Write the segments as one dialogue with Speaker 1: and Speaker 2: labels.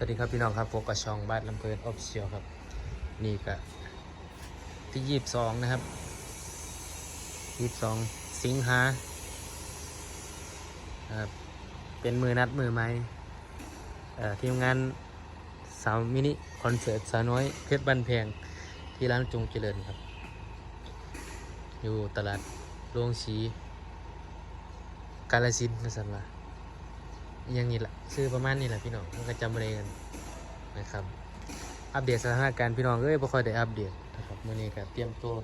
Speaker 1: สวัสดีครับพี่น้องครับพบกับช่องบ้านลำเพลินออฟเชียลครับ นี่ก็ที่ยี่สิบสองนะครับยี่สิบสองสิงหาครับเป็นมือนัดมือไม้เอ่ทีมงานสาวมินิคอนเสิร์ตสาวน้อยเพชรบันแพงที่ร้านจงเจริญครับ อยู่ตลาดโรงสีกาลสินนะสันว่า อยังนี้แหละชื่อประมาณนี้แหละพี่น้องมันก็จำไม่ได้กันนะครับ อัปเดตสถานการณ์พี่น้องเอ้ยบ่ค่อยได้อัปเดตนะครับมื่อนี้ก็เตรียมตัว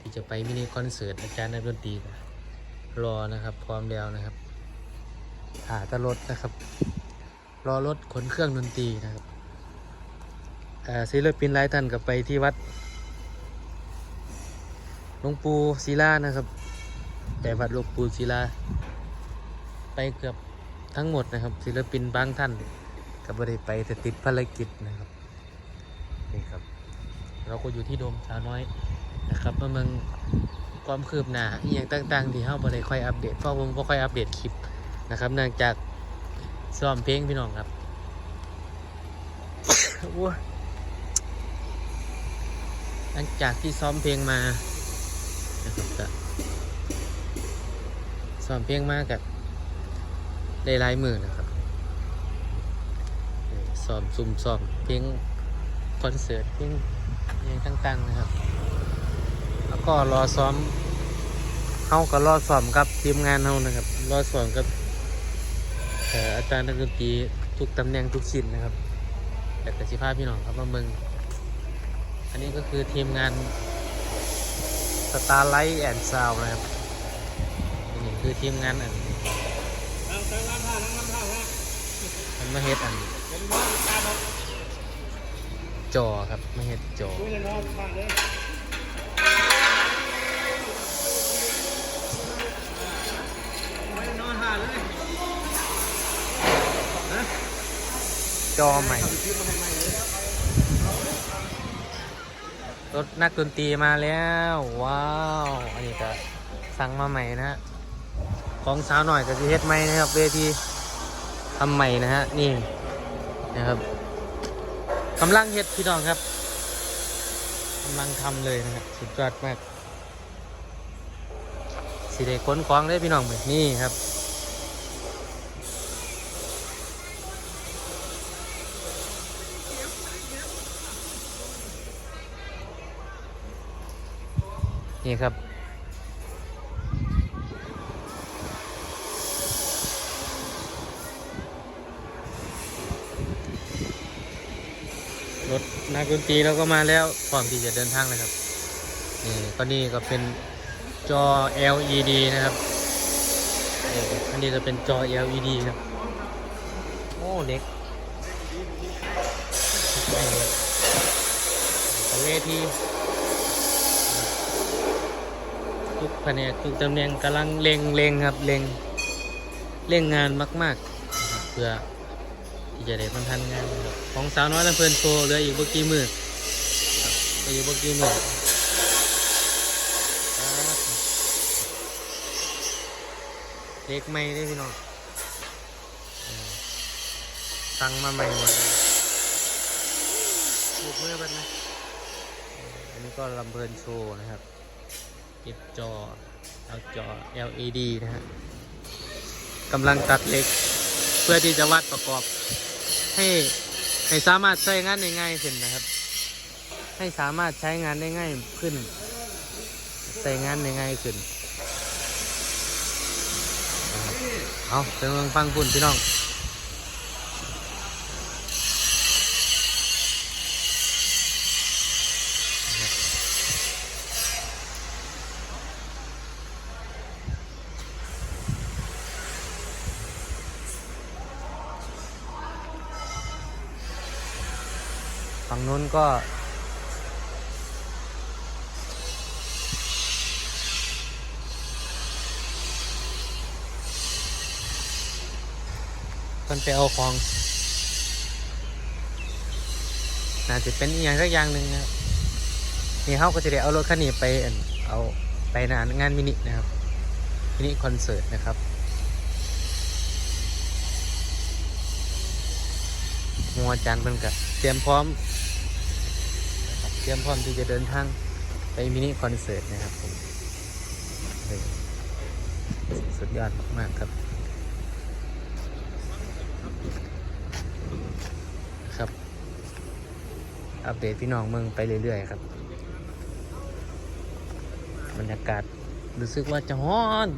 Speaker 1: ที่จะไปมินิคอนเสิร์ตอาจารย์นักดนตรีรอนะครับ พร้อมแล้วนะครับหาแตรถนะครับ รอรถขนเครื่องดนตรีนะครับศิลปินหลายท่านก็ไปที่วัดหลวงปู่ศิลานะครับ แต่วัดหลวงปู่ศิลาไปเกือบ ทั้งหมดนะครับ ศิลปินบางท่านก็ไม่ได้ไปแต่ติดภารกิจนะครับนี่ครับ เราก็อยู่ที่โดมสาวน้อยนะครับมาเมืองความคืบหน้าอย่างต่างๆ ที่เฮาบ่ได้ค่อยอัปเดตเพราะผมบ่ค่อยอัปเดตคลิปนะครับเนื่องจากซ้อมเพลงพี่น้องครับหลังจากที่ซ้อมเพลงมานะครับก็ซ้อมเพลงมากับ ได้หลายมือนะครับเอ่อซ้อมซุ่มซ้อมเพลงคอนเสิร์ตเพลงเพลงต่างๆนะครับ แล้วก็รอซ้อมเฮาก็รอซ้อมกับทีมงานเฮานะครับรอซ้อมกับอาจารย์นักดนตรีทุกตำแหน่งทุกชิ้นนะครับ แต่กสิภาพพี่น้องครับมาเมืองอันนี้ก็คือทีมงาน Starlight and Sound นะครับอันนี้คือทีมงานอัน
Speaker 2: นั่งตั้งน้ำผ้านั่งน้ำผ้าฮะ
Speaker 1: มันมาเฮ็ดอันจอครับมาเฮ็ดจอ
Speaker 2: นอนหาเลย
Speaker 1: จอใหม่ รถนักดนตรีมาแล้ว ว้าว อันนี้ก็สั่งมาใหม่นะฮะของสาวหน่อยก็จะเฮ็ดใหม่นะครับเวที ทำใหม่นะฮะ นี่นะครับกำลังเฮ็ดพี่น้องครับกำลังทำเลยนะครับสุดยอดมากสิได้ขนของเลยพี่น้องแบบนี่ครับนี่ครับ รถ นักดนตรีเราก็มาแล้วพร้อมที่จะเดินทางเลยครับนี่ก็นี่ก็เป็นจอ LED นะครับนี่อันนี้จะเป็นจอ LED ครับโอ้เล็กเป็นเวทีทุกแผนกทุกตำแหน่งกำลังเล็งเล็งครับเล็งเร่งงานมาก ๆ เพื่อ ที่จะได้บรรทันงานนะครับของสาวน้อยลำเพลินโชว์เหลืออีกเมื่อกี้มือครับเหลืออีกเมื่อกี้มือครับเล็กไม่ได้พี่น้องอืมสั่งมาใหม่หมดเลยถูกมือเป็นไหมอันนี้ก็ลำเพลินโชว์นะครับติดจอเอาจอ LED นะฮะกำลังตัดเหล็กเพื่อที่จะวัดประกอบให้ให้สามารถใช้งานได้ง่ายขึ้นนะครับ ให้สามารถใช้งานได้ง่ายขึ้น ใช้งานได้ง่ายขึ้น เอาเสียงฟังคุณพี่น้อง ฝั่งนู้นก็คนไปเอาของ น่าจะเป็นอหย่างสักอย่างหนึ่งนะครับ นี่เขาก็จะได้เอารถคันนี้ไปเอาไปงานงานมินินะครับมินิคอนเสิร์ตนะครับหัวจารย์เพิ่นก็เตรียมพร้อม ตรียมพร้อมที่จะเดินทางไปมินิคอนเสิร์ตนะครับผมสุดยอดมากครับ ครับ อัปเดตพี่น้องเมืองไปเรื่อยๆครับ บรรยากาศรู้สึกว่าจะฮ้อน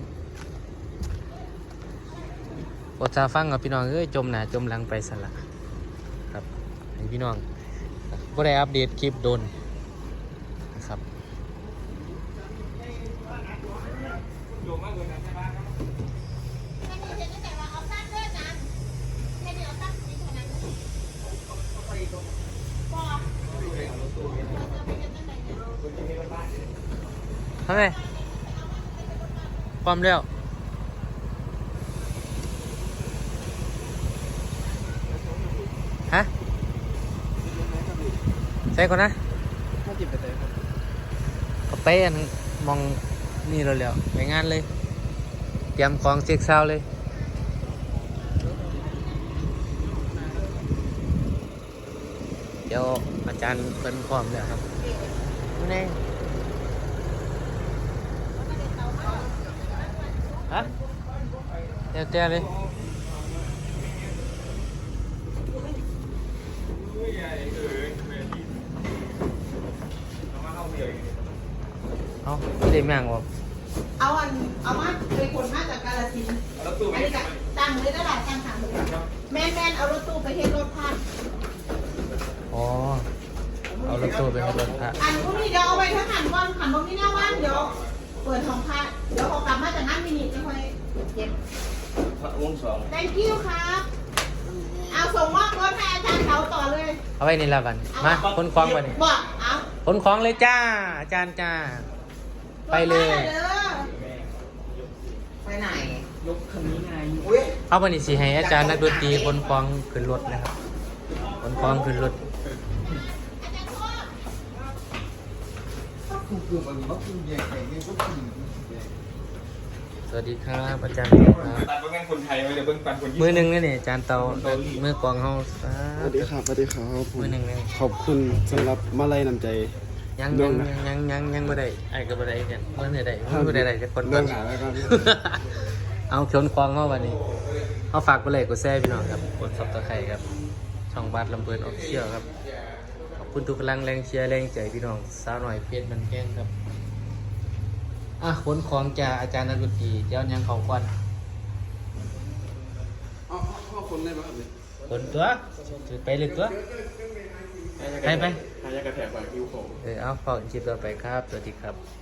Speaker 1: อดซาฟังกับพี่น้องเอ้ยจมหนาจมหลังไปสละครับให้พี่น้อง ก็ได้อัปเดตคลิปโดนนะครับทำไมความเร็วฮะใส่ก่อนนะ
Speaker 2: ถ้าจิบไปเตะครับ
Speaker 1: ก็ไปอันมองนี่เราแล้วไปงานเลย เตรียมของเช็คเช้าเลยเดี๋ยวอาจารย์เพิ่นพร้อมแล้วครับนี่ฮะเดี๋ยวเดี๋ยวเลย เอาไม่ได้แม่งบอก
Speaker 3: เอาอันเอามาเป็นคนมาจากกาลสินธุ์อันนี้ก็ตั้งเลยได้หลายตั้งถามเลยแม่นแม่นเอารถตู้ไปเฮ็ดรถพัน
Speaker 1: อ๋อ เอารถตู้ไปให้รถพระ
Speaker 3: อันพวกนี้เดี๋ยวเอาไปทั้งหันก่อนหันตรงนี้หน้าบ้านเดี๋ยวเปิดของพระเดี๋ยวเขากลับมาจากนั้นมินิจะค่อยเก็บ
Speaker 2: พระองค์สอง
Speaker 3: thank you ครับเอาส่งมอบรถให้อาจารย์เขาต่อเลย
Speaker 1: เอาไว้นี่ละบันมาขนของไปนี่
Speaker 3: บอกเอา
Speaker 1: ขนของเลยจ้า อาจารย์จ้า ไปเลย
Speaker 3: รถมาด้อ
Speaker 4: ไปไหน
Speaker 2: ยกคันนี้ไง
Speaker 4: อุ้ย
Speaker 1: เอาวันนี้สิให้อาจารย์นักดนตรีขนของขึ้นรถนะครับขนของขึ้นรถ
Speaker 4: กูกูมันว่ากูแย่แข่งเนี่ยก็ขี่
Speaker 1: สวัสดีครับอาจารย์ครับ
Speaker 5: ตัดเบิ่งคนไทยไว้เดี๋ยวเบิ่งปันคนญี่
Speaker 1: มื
Speaker 5: ปุ่
Speaker 1: อนหนึ่งนี่นี่อาจารย์เตามือกลองเฮาสา
Speaker 6: สวัสดีครับสวัสดีครับผม
Speaker 1: มือหนึ่งนี่
Speaker 6: ขอบคุณสำหรับมาลัยน้ำใจ
Speaker 1: ยัง
Speaker 6: เรื่
Speaker 1: ยั
Speaker 6: องงนะ
Speaker 1: ยังยังยังบ่ได้ไอ้ก็บ่ได้กันบ่ได้ได้บ่ได้ได้จะคน
Speaker 6: เรื่องหาแล้วกัน
Speaker 1: เอาขนของเฮาวันนี้เอาฝากไปเลยกดแซ่พี่น้องครับกดซับตะไคร้ครับ ช่องบาทลำเพลินออฟเชียลครับ ขอบคุณทุกพลังแรงเชียร์แรงใจพี่น้องสาวหน่อยเพชรมันแก้งครับอะขนของจากอาจารย์นักดนตรีเดี๋ยวยังเขาควัน
Speaker 6: เอาเอาคนได้ไหมครับเนี่ย
Speaker 1: ขนตัวถือไปเลยตัว ไปไป
Speaker 5: หายากระแถบไปคิวโค
Speaker 1: เออเอาฝากคลิปต่อไปครับ สวัสดีครับ